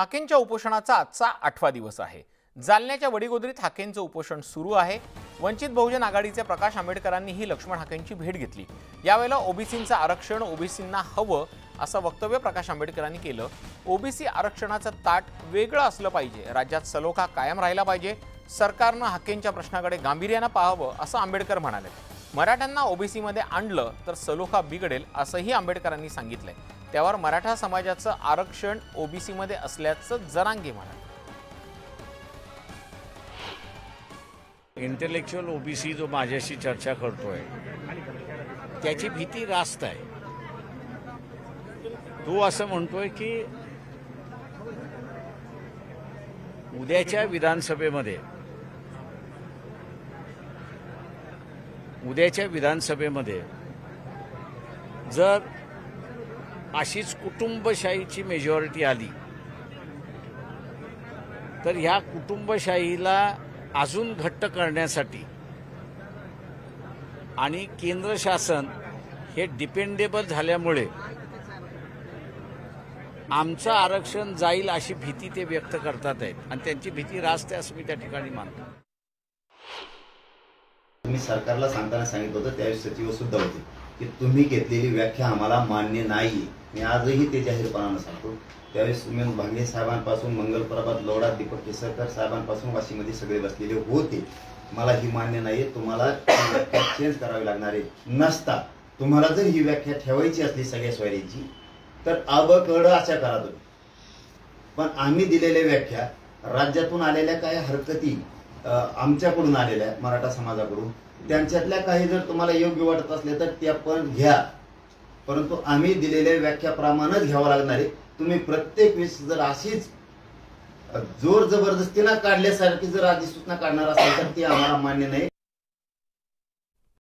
हाकेंच्या उपोषणाचा आजचा आठवा दिवस आहे. जालन्याच्या वडीगोदरीत हाकेंचं उपोषण सुरू आहे. वंचित बहुजन आघाडीचे प्रकाश आंबेडकरांनीही लक्ष्मण हाकेंची भेट घेतली. यावेळेला ओबीसींचं आरक्षण ओबीसींना हवं असं वक्तव्य प्रकाश आंबेडकरांनी केलं. ओबीसी आरक्षणाचं ताट वेगळं असलं पाहिजे. राज्यात सलोखा कायम राहिला पाहिजे. सरकारनं हाकेंच्या प्रश्नाकडे गांभीर्यानं पाहावं असं आंबेडकर म्हणाले. मराठ्यांना ओबीसीमध्ये आणलं तर सलोखा बिघडेल असंही आंबेडकरांनी सांगितलंय. त्यावर मराठा समाजाचं आरक्षण ओबीसीमध्ये असल्याचं जरांगे म्हणाले इंटेलेक्च्युअल ओबीसी जो माझ्याशी चर्चा करतोय त्याची भीती रास्त आहे. तो असं म्हणतोय की उद्याच्या विधानसभेमध्ये उद्याच्या विधानसभेमध्ये जर अशीच कुटुंबशाहीची मेजॉरिटी आली. तर ह्या कुटुंबशाहीला अजून घट्ट करण्यासाठी आणि केंद्र शासन हे डिपेंडेबल झाल्यामुळे आमचं आरक्षण जाईल अशी भीती ते व्यक्त करतात आहेत. आणि त्यांची भीती रास्त आहे असं मी त्या ठिकाणी मानतो. मी सरकारला सांगताना सांगितलं होतं त्यावेळी सचिव सुद्धा होते. की तुम्ही घेतलेली व्याख्या आम्हाला मान्य नाही मी आजही ते जाहीरपणानं सांगतो. त्यावेळेस तुम्ही भांगे साहेबांपासून मंगलप्रभात लोडा दीपक केसरकर साहेबांपासून वाशीमध्ये सगळे बसलेले होते. मला ही मान्य नाही तुम्हाला व्याख्या चेंज करावी लागणार आहे नसता. तुम्हाला जर ही व्याख्या ठेवायची असली सगळ्या स्वारीची तर अब कड अशा करा तुम्ही. पण आम्ही दिलेल्या व्याख्या राज्यातून आलेल्या काही हरकती आमच्याकडून आलेल्या मराठा समाजाकडून. त्यांच्यातल्या काही जर तुम्हाला योग्य वाटत असले तर त्या पण घ्या. परंतु आम्ही दिलेल्या व्याख्याप्रमाणेच घ्यावं लागणार आहे. तुम्ही प्रत्येक वेळेस जर अशीच जोर जबरदस्तीनं काढल्यासारखी जर अधिसूचना काढणार असाल तर ती आम्हाला मान्य नाही.